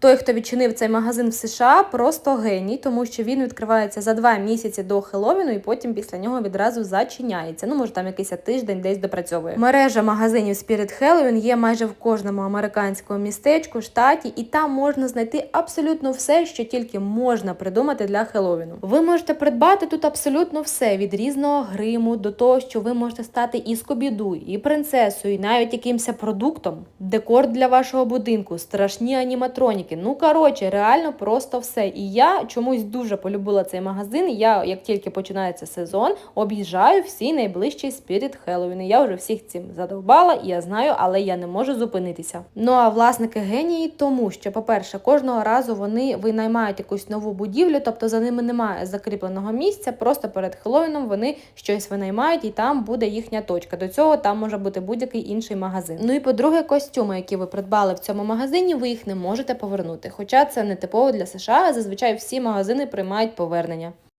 Той, хто відчинив цей магазин в США, просто геній, тому що він відкривається за два місяці до Хеллоуіну і потім після нього відразу зачиняється. Ну, може, там якийсь тиждень десь допрацьовує. Мережа магазинів Spirit Halloween є майже в кожному американському містечку, штаті, і там можна знайти абсолютно все, що тільки можна придумати для Хеллоуіну. Ви можете придбати тут абсолютно все від різного гриму до того, що ви можете стати і скобіду, і принцесою, і навіть якимось продуктом, декор для вашого будинку, страшні аніматроніки. Ну коротше, реально просто все. І я чомусь дуже полюбила цей магазин. Я, як тільки починається сезон, об'їжджаю всі найближчі Spirit Halloween. Я вже всіх цим задовбала, і я знаю, але я не можу зупинитися. Ну а власники генії, тому що, по-перше, кожного разу вони винаймають якусь нову будівлю, тобто за ними немає закріпленого місця. Просто перед Хеллоуіном вони щось винаймають, і там буде їхня точка. До цього там може бути будь-який інший магазин. Ну і по-друге, костюми, які ви придбали в цьому магазині, ви їх не можете повернути. Хоча це не типово для США, зазвичай всі магазини приймають повернення.